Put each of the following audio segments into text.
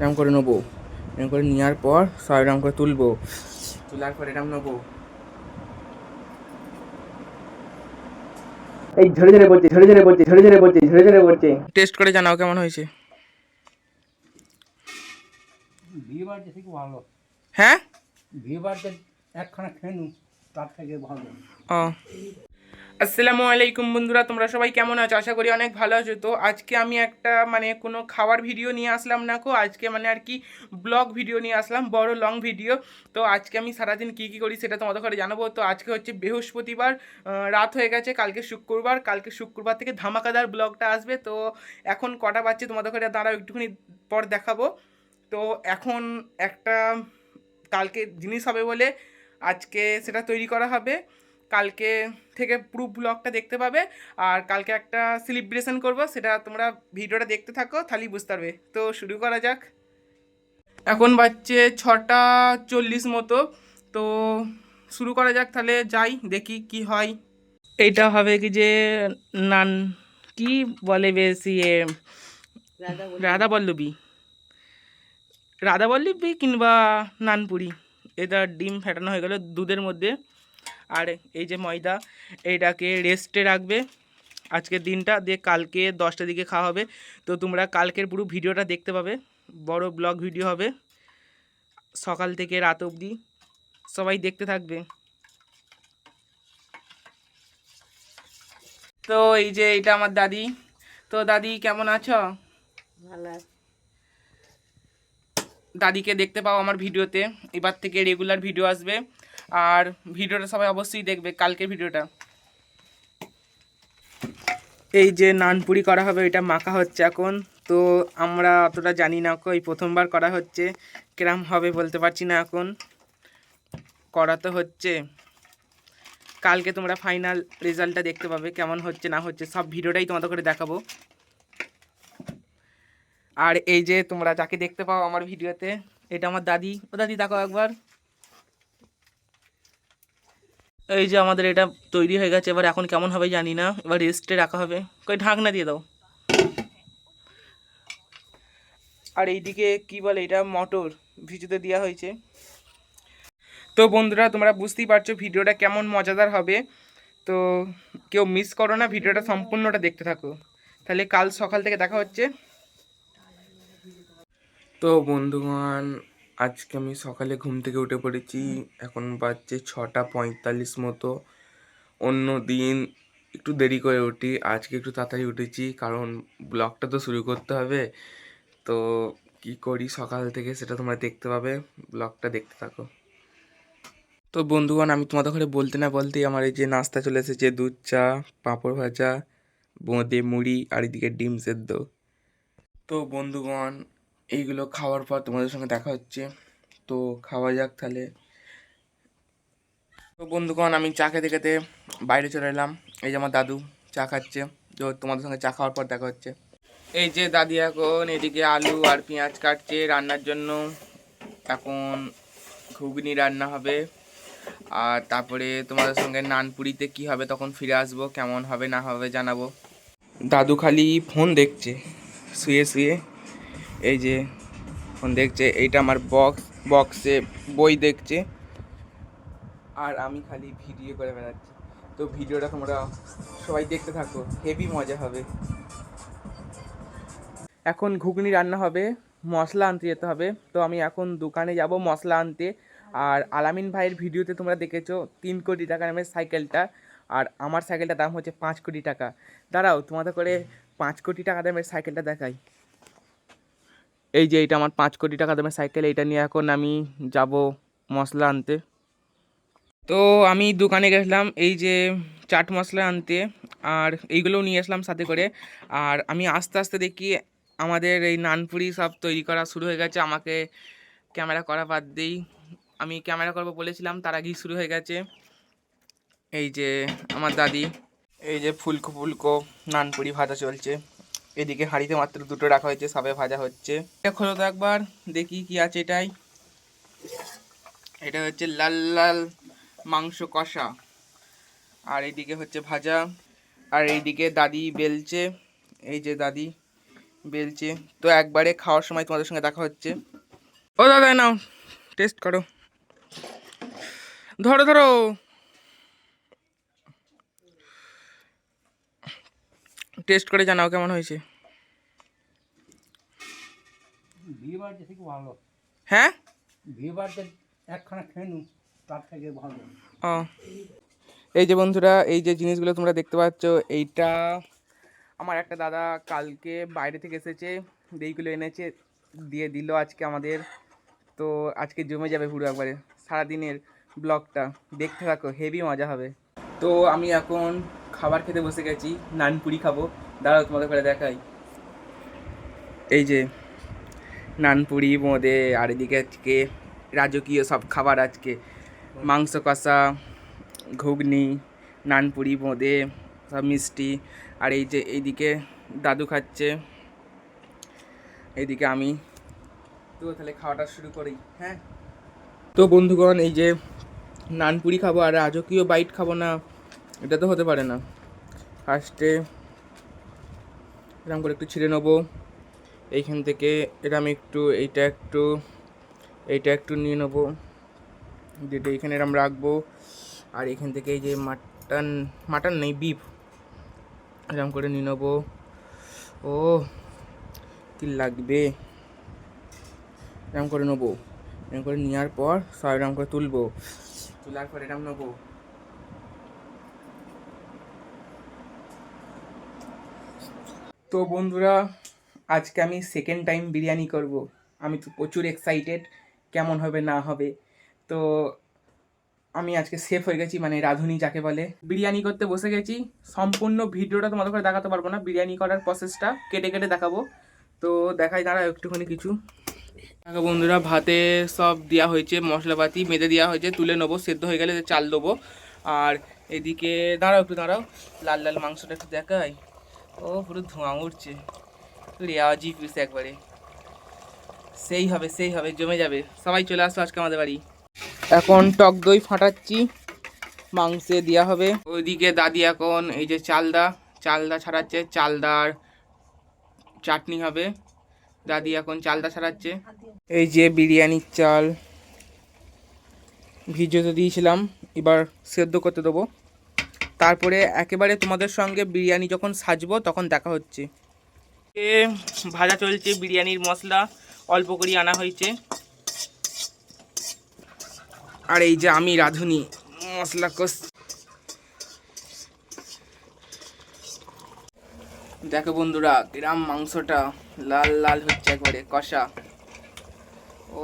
এরকম করে নেব। এরকম করে নেওয়ার পর সব এরকম করে তুলবো। তোলার পর এরকম নেব। এই ঝরে ঝরে পড়ছে ঝরে ঝরে পড়ছে ঝরে ঝরে পড়ছে ঝরে ঝরে পড়ছে। টেস্ট করে জানাও কেমন হয়েছে। হ্যাঁ? একখানা খেনু তার থেকে ভালো। ও। আসসালামু আলাইকুম বন্ধুরা, তোমরা সবাই কেমন আছো? আশা করি অনেক ভালো আছো। তো আজকে আমি একটা মানে কোনো খাওয়ার ভিডিও নিয়ে আসলাম না কো, আজকে মানে আর কি ব্লগ ভিডিও নিয়ে আসলাম, বড় লং ভিডিও। তো আজকে আমি সারাদিন কী কী করি সেটা তোমাদের ঘরে জানাব। তো আজকে হচ্ছে বৃহস্পতিবার রাত হয়ে গেছে, কালকে শুক্রবার কালকে শুক্রবার থেকে ধামাকাদার ব্লগটা আসবে। তো এখন কটা বাজছে তোমাদের ঘরে দাঁড়াও, একটুখানি পর দেখাবো। তো এখন একটা, কালকে জিনিস হবে বলে আজকে সেটা তৈরি করা হবে। কালকে থেকে পুরো ব্লগটা দেখতে পাবে। আর কালকে একটা সেলিব্রেশন করব সেটা তোমরা ভিডিওটা দেখতে থাকো তাহলেই বুঝতে পারবে। তো শুরু করা যাক। এখন বাজছে ছটা চল্লিশ মতো। তো শুরু করা যাক তাহলে যাই দেখি কি হয়। এইটা হবে কি যে নান কি বলে বেশ ইয়ে রাধা বল্লবী রাধা বল্লবী কিংবা নানপুরি। এটা ডিম ফেটানো হয়ে গেল দুধের মধ্যে। আর এই যে ময়দা এইটাকে রেস্টে রাখবে। আজকের দিনটা দিয়ে কালকে দশটার দিকে খাওয়া হবে। তো তোমরা কালকের পুরো ভিডিওটা দেখতে পাবে। বড় ব্লগ ভিডিও হবে। সকাল থেকে রাত অবধি। সবাই দেখতে থাকবে। তো এই যে এটা আমার দাদি। তো দাদি কেমন আছো? ভালো দাদিকে দেখতে পাও আমার ভিডিওতে। এবার থেকে রেগুলার ভিডিও আসবে। আর ভিডিওটা সবাই অবশ্যই দেখবে, কালকের ভিডিওটা। এই যে নানপুরি করা হবে, এটা মাখা হচ্ছে এখন। তো আমরা অতটা জানি না কই, প্রথমবার করা হচ্ছে। কিরম হবে বলতে পারছি না এখন। করা তো হচ্ছে। কালকে তোমরা ফাইনাল রেজাল্টটা দেখতে পাবে, কেমন হচ্ছে, না হচ্ছে, সব ভিডিওটাই তোমাদের করে দেখাবো। আর এই যে তোমরা যাকে দেখতে পাও আমার ভিডিওতে, এটা আমার দাদি। ও দাদি, দেখো একবার। এই যে আমাদের এটা তৈরি হয়ে গেছে, এবার এখন কেমন হবে জানি না, এবার রেস্টে রাখা হবে। কই, ঢাকনা দিয়ে দাও। আর এইদিকে কি বলে এটা, মটর ভিজুতে দেওয়া হয়েছে। তো বন্ধুরা, তোমরা বুঝতেই পারছ ভিডিওটা কেমন মজাদার হবে। তো কেউ মিস করো না, ভিডিওটা সম্পূর্ণটা দেখতে থাকো। তাহলে কাল সকাল থেকে দেখা হচ্ছে। তো বন্ধুগণ আজকে আমি সকালে ঘুম থেকে উঠে পড়েছি। এখন বাজছে ছটা পঁয়তাল্লিশ মতো। অন্য দিন একটু দেরি করে উঠি। আজকে একটু তাড়াতাড়ি উঠেছি, কারণ ব্লগটা তো শুরু করতে হবে। তো কি করি সকাল থেকে সেটা তোমরা দেখতে পাবে। ব্লগটা দেখতে থাকো। তো বন্ধুগণ, আমি তোমাদের ঘরে বলতে না বলতেই আমার এই যে নাস্তা চলে এসেছে, দুধ চা, পাঁপড় ভাজা বোঁদে মুড়ি আর এদিকে ডিম সেদ্ধ। তো বন্ধুগণ এইগুলো খাওয়ার পর তোমাদের সঙ্গে দেখা হচ্ছে। তো খাওয়া যাক তাহলে। তো বন্ধুগণ, আমি চা খেতে খেতে বাইরে চলে এলাম। এই যে আমার দাদু চা খাচ্ছে। তো তোমাদের সঙ্গে চা খাওয়ার পর দেখা হচ্ছে। এই যে দাদি এখন এদিকে আলু আর পেঁয়াজ কাটছে রান্নার জন্য। এখন ঘুগনি রান্না হবে। আর তারপরে তোমাদের সঙ্গে নানপুরিতে কি হবে তখন ফিরে আসব, কেমন হবে না হবে জানাব। দাদু খালি ফোন দেখছে, শুয়ে শুয়ে। এই যে ফোন দেখছে, এইটা আমার বক্স বক্সে বই দেখছে। আর আমি খালি ভিডিও করে বেড়াচ্ছি। তো ভিডিওটা তোমরা সবাই দেখতে থাকো হেভি মজা হবে। এখন ঘুগনি রান্না হবে, মশলা আনতে যেতে হবে। তো আমি এখন দোকানে যাব মশলা আনতে। আর আলামিন ভাইয়ের ভিডিওতে তোমরা দেখেছ, তিন কোটি টাকা নামের সাইকেলটা। আর আমার সাইকেলটার দাম হচ্ছে পাঁচ কোটি টাকা। দাঁড়াও, তোমাদের করে পাঁচ কোটি টাকা দামের সাইকেলটা দেখাই। এই যে এটা আমার পাঁচ কোটি টাকা দামের সাইকেল, এইটা নিয়ে এখন আমি যাব মশলা আনতে। তো আমি দোকানে গেছিলাম এই যে চাট মশলা আনতে, আর এইগুলোও নিয়ে আসলাম সাথে করে। আর আমি আস্তে আস্তে দেখি আমাদের এই নানপুরি সব তৈরি করা শুরু হয়ে গেছে, আমাকে ক্যামেরা করা বাদ দিই। আমি ক্যামেরা করব বলেছিলাম, তার আগেই শুরু হয়ে গেছে। এই যে আমার দাদি, এই যে ফুলকো ফুলকো নানপুরি ভাজা চলছে। এদিকে হাঁড়িতে মাত্র দুটো রাখা হয়েছে সবে ভাজা হচ্ছে। এটা খোলো তো একবার, দেখি কি আছে এটাই। এটা হচ্ছে লাল লাল মাংস কষা। আর এইদিকে হচ্ছে ভাজা। আর এইদিকে দাদি বেলছে, এই যে দাদি বেলছে। তো একবারে খাওয়ার সময় তোমাদের সঙ্গে দেখা হচ্ছে। ও দাদা নাও, টেস্ট করো। ধরো ধরো। টেস্ট করে জানাও কেমন হয়েছে। হ্যাঁ? ও। এই যে বন্ধুরা এই যে জিনিসগুলো তোমরা দেখতে পাচ্ছ এইটা আমার একটা দাদা কালকে বাইরে থেকে এসেছে এইগুলো এনেছে দিয়ে দিল আজকে আমাদের। তো আজকে জমে যাবে পুরো একবারে সারাদিনের ব্লগটা। দেখতে থাকো হেভি মজা হবে। তো আমি এখন খাবার খেতে বসে গেছি নানপুরি খাব। দাঁড়াও, তোমাদের করে দেখাই। এই যে নানপুরি বোঁদে আর এদিকে আজকে রাজকীয় সব খাবার আজকে। মাংস কষা, ঘুগনি নানপুরি বোঁদে সব মিষ্টি। আর এই যে, এইদিকে দাদু খাচ্ছে। এইদিকে আমি। তো তাহলে খাওয়াটা শুরু করি হ্যাঁ? তো বন্ধুগণ, এই যে নানপুরি খাব আর রাজকীয় বাইট খাব না। এটা তো হতে পারে না। ফার্স্টে এরকম করে একটু ছিঁড়ে নেব। এইখান থেকে এরম একটু, এইটা একটু এইটা একটু নিয়ে নেব। যেটা এখানে এরম রাখব। আর এখান থেকে এই যে মাটন মাটন নেই বিফ এরম করে নিয়ে নেব। ও কি লাগবে? এরম করে নেব। এরম করে নেওয়ার পর সব এরম করে তুলবো। তোলার পর এরম নেব। তো বন্ধুরা, আজকে আমি সেকেন্ড টাইম বিরিয়ানি করব। আমি তো প্রচুর এক্সাইটেড কেমন হবে না হবে। তো আমি আজকে সেফ হয়ে গেছি মানে রাঁধুনি যাকে বলে। বিরিয়ানি করতে বসে গেছি। সম্পূর্ণ ভিডিওটা তোমাদের করে দেখাতে পারব না। বিরিয়ানি করার প্রসেসটা কেটে কেটে দেখাবো। তো দেখাই দাঁড়া একটুখানি কিছু। দেখো বন্ধুরা, ভাতে সব দেওয়া হয়েছে, মশলাপাতি মেজে দেওয়া হয়েছে, তুলে নেব, সেদ্ধ হয়ে গেলে চাল দেবো। আর এদিকে, দাঁড়াও একটু, দাঁড়াও। লাল লাল মাংসটা একটু দেখাই। ও, পুরো ধোঁয়া উঠছে। রেওয়াজি পিস একবারে। সেই হবে সেই হবে, জমে যাবে। সবাই চলে আসো আজকে আমাদের বাড়ি। এখন টক দই ফাটাচ্ছি, মাংসে দেওয়া হবে। ওইদিকে দাদি এখন, এই যে চালদা চালদা ছাড়াচ্ছে, চালদার চাটনি হবে। দাদি এখন চালদা ছাড়াচ্ছে। এই যে বিরিয়ানির চাল ভিজোতে দিয়েছিলাম, এবার সেদ্ধ করতে দেবো। তারপরে একেবারে তোমাদের সঙ্গে বিরিয়ানি যখন সাজবো তখন দেখা হচ্ছে। এ ভাজা চলছে বিরিয়ানির মশলা অল্প করে আনা হয়েছে। আর এই যে আমি রাঁধুনি মশলা কষ দেখো বন্ধুরা গ্রাম মাংসটা লাল লাল হচ্ছে একবারে কষা।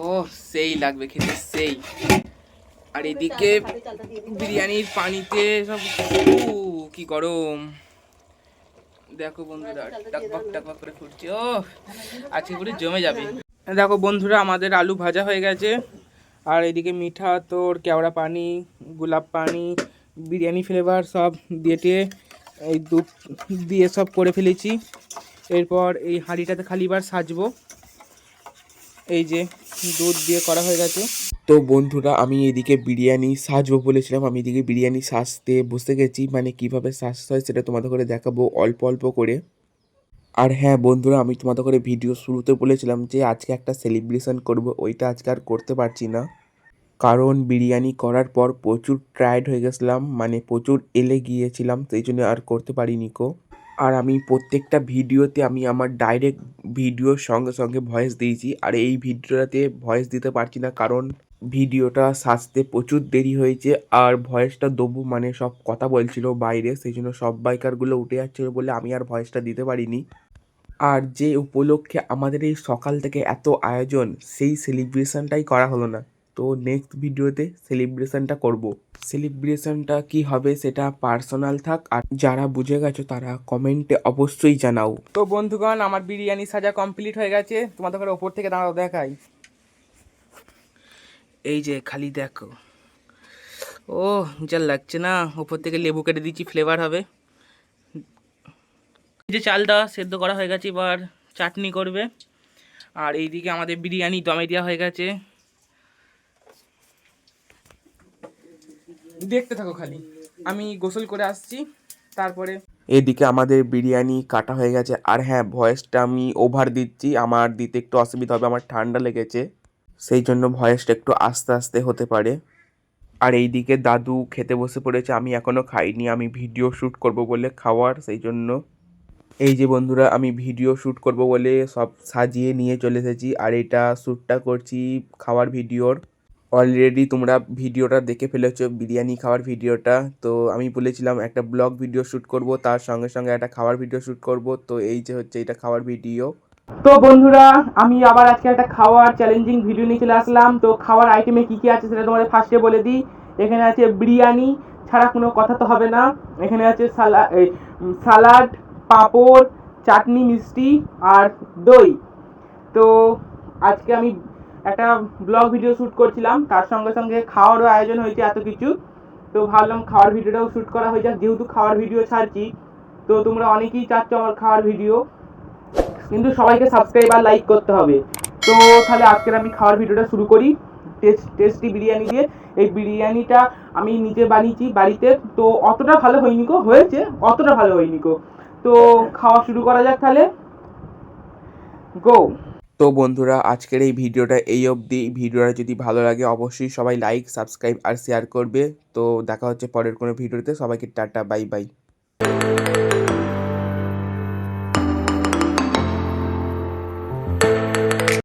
ও সেই লাগবে খেতে সেই। আর এদিকে বিরিয়ানির পানিতে সব কি গরম। দেখো বন্ধুরা টাকবাক টাকবাক করে ফুটছে ও আজকে পুরো জমে যাবে। দেখো বন্ধুরা আমাদের আলু ভাজা হয়ে গেছে। আর এদিকে মিঠা তোর কেওড়া পানি গোলাপ পানি বিরিয়ানি ফ্লেভার সব দিয়ে এই দুধ দিয়ে সব করে ফেলেছি। এরপর এই হাঁড়িটাতে খালি বার সাজবো। এই যে দুধ দিয়ে করা হয়ে গেছে। তো বন্ধুরা, আমি এদিকে বিরিয়ানি সাজবো বলেছিলাম। আমি এদিকে বিরিয়ানি সাজতে বসে গেছি। মানে কীভাবে সাজতে হয় সেটা তোমাদের করে দেখাবো অল্প অল্প করে। আর হ্যাঁ বন্ধুরা, আমি তোমাদের করে ভিডিও শুরুতে বলেছিলাম যে আজকে একটা সেলিব্রেশন করব। ওইটা আজকে আর করতে পারছি না। কারণ বিরিয়ানি করার পর প্রচুর টায়ার্ড হয়ে গেছিলাম। মানে প্রচুর এলে গিয়েছিলাম। সেই জন্য আর করতে পারিনি কো আর আমি প্রত্যেকটা ভিডিওতে আমি আমার ডাইরেক্ট ভিডিওর সঙ্গে সঙ্গে ভয়েস দিয়েছি। আর এই ভিডিওটাতে ভয়েস দিতে পারছি না কারণ ভিডিওটা সাজতে প্রচুর দেরি হয়েছে আর ভয়েসটা দেবো মানে সব কথা বলছিল বাইরে সেই জন্য সব বাইকারগুলো উঠে যাচ্ছিল বলে আমি আর ভয়েসটা দিতে পারিনি। আর যে উপলক্ষে আমাদের এই সকাল থেকে এত আয়োজন, সেই সেলিব্রেশনটাই করা হলো না। তো নেক্সট ভিডিওতে সেলিব্রেশনটা করব। সেলিব্রেশনটা কি হবে সেটা পার্সোনাল থাক, আর যারা বুঝে গেছো তারা কমেন্টে অবশ্যই জানাও। তো বন্ধুগণ, আমার বিরিয়ানি সাজা কমপ্লিট হয়ে গেছে, তোমাদের ওপর থেকে দাঁড়াও, দেখাই। এই যে খালি দেখো। ও যা লাগছে না, ওপর থেকে লেবু কেটে দিচ্ছি ফ্লেভার হবে। এই যে চালটা সেদ্ধ করা হয়ে গেছে, এবার চাটনি করবে। আর এইদিকে আমাদের বিরিয়ানি দমে দেওয়া হয়ে গেছে। দেখতে থাকো খালি। আমি গোসল করে আসছি, তারপরে এদিকে আমাদের বিরিয়ানি কাটা হয়ে গেছে। আর হ্যাঁ ভয়েসটা আমি ওভার দিচ্ছি। আমার দিতে একটু অসুবিধা হবে, আমার ঠান্ডা লেগেছে। সেই জন্য ভয়েসটা একটু আস্তে আস্তে হতে পারে। আর এইদিকে দাদু খেতে বসে পড়েছে, আমি এখনও খাইনি। আমি ভিডিও শ্যুট করব বলে খাওয়ার, সেই জন্য। এই যে বন্ধুরা, আমি ভিডিও শ্যুট করব বলে সব সাজিয়ে নিয়ে চলে এসেছি। আর এটা শ্যুটটা করছি খাওয়ার ভিডিওর অলরেডি তোমরা ভিডিওটা দেখে ফেলেছো বিরিয়ানি খাওয়ার ভিডিওটা। তো আমি বলেছিলাম একটা ব্লগ ভিডিও শ্যুট করব তার সঙ্গে সঙ্গে একটা খাওয়ার ভিডিও শ্যুট করব। তো এই যে হচ্ছে এটা খাওয়ার ভিডিও। তো বন্ধুরা আমি আবার আজকে একটা খাওয়ার চ্যালেঞ্জিং ভিডিও নিয়ে চলে আসলাম। তো খাওয়ার আইটেমে কি কি আছে সেটা তোমাদের ফার্স্টে বলে দিই। এখানে আছে বিরিয়ানি ছাড়া কোনো কথা তো হবে না। এখানে আছে সালা এই, সালাড পাঁপড় চাটনি মিষ্টি আর দই। তো আজকে আমি একটা ব্লগ ভিডিও শ্যুট করছিলাম। তার সঙ্গে সঙ্গে খাওয়ারও আয়োজন হয়েছে এত কিছু। তো ভাবলাম খাওয়ার ভিডিওটাও শ্যুট করা হয়ে যাক। যেহেতু খাওয়ার ভিডিও ছাড়ছি, তো তোমরা অনেকেই চাচ্ছ আমার খাওয়ার ভিডিও কিন্তু সবাইকে সাবস্ক্রাইব আর লাইক করতে হবে। তো তাহলে আজকের আমি খাওয়ার ভিডিওটা শুরু করি। টেস্ট টেস্টি বিরিয়ানি দিয়ে। এই বিরিয়ানিটা আমি নিজে বানিয়েছি বাড়িতে। তো অতটা ভালো হয়নি গো, হয়েছে। অতটা ভালো হয়নি গো। তো খাওয়া শুরু করা যাক তাহলে। গো তো বন্ধুরা, আজকের এই ভিডিওটা এই অবধি। ভিডিওটা যদি ভালো লাগে, অবশ্যই সবাই লাইক সাবস্ক্রাইব আর শেয়ার করবে। তো দেখা হচ্ছে পরের কোনো ভিডিওতে। সবাইকে টাটা বাই বাই